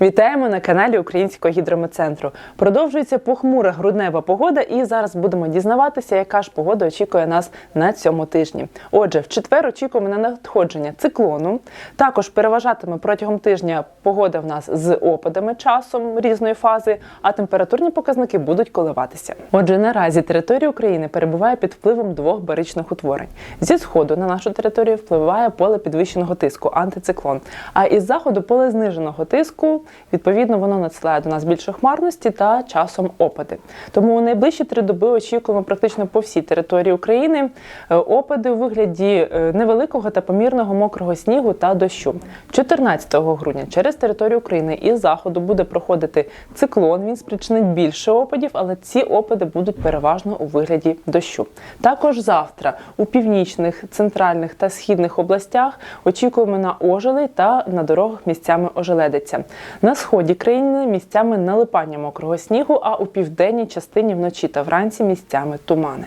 Вітаємо на каналі Українського гідрометцентру. Продовжується похмура груднева погода, і зараз будемо дізнаватися, яка ж погода очікує нас на цьому тижні. Отже, в четвер очікуємо на надходження циклону. Також переважатиме протягом тижня погода в нас з опадами часом різної фази, а температурні показники будуть коливатися. Отже, наразі територія України перебуває під впливом двох баричних утворень. Зі сходу на нашу територію впливає поле підвищеного тиску антициклон. А із заходу поле зниженого тиску. Відповідно, воно надсилає до нас більше хмарності та часом опади. Тому у найближчі три доби очікуємо практично по всій території України е, опади у вигляді е, невеликого та помірного мокрого снігу та дощу. 14 грудня через територію України із заходу буде проходити циклон. Він спричинить більше опадів, але ці опади будуть переважно у вигляді дощу. Також завтра у північних, центральних та східних областях очікуємо на ожеледь та на дорогах місцями ожеледиться. На сході країни місцями налипання мокрого снігу, а у південній частині вночі та вранці місцями тумани.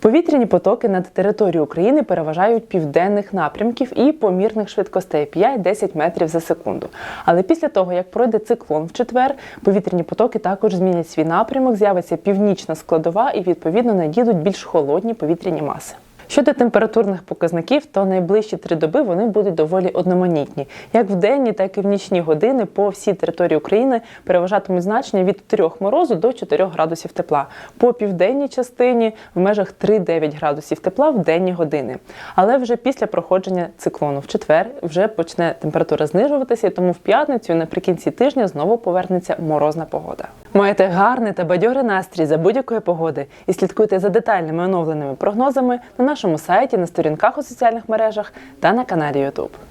Повітряні потоки над територією України переважають південних напрямків і помірних швидкостей 5-10 метрів за секунду. Але після того, як пройде циклон в четвер, повітряні потоки також змінять свій напрямок, з'явиться північна складова і відповідно надійдуть більш холодні повітряні маси. Щодо температурних показників, то найближчі три доби вони будуть доволі одноманітні. Як в денні, так і в нічні години по всій території України переважатимуть значення від 3 морозу до 4 градусів тепла. По південній частині в межах 3-9 градусів тепла в денні години. Але вже після проходження циклону в четвер вже почне температура знижуватися, тому в п'ятницю наприкінці тижня знову повернеться морозна погода. Маєте гарний та бадьорий настрій за будь-якої погоди і слідкуйте за детальними оновленими прогнозами на нашому сайті, на сторінках у соціальних мережах та на каналі YouTube.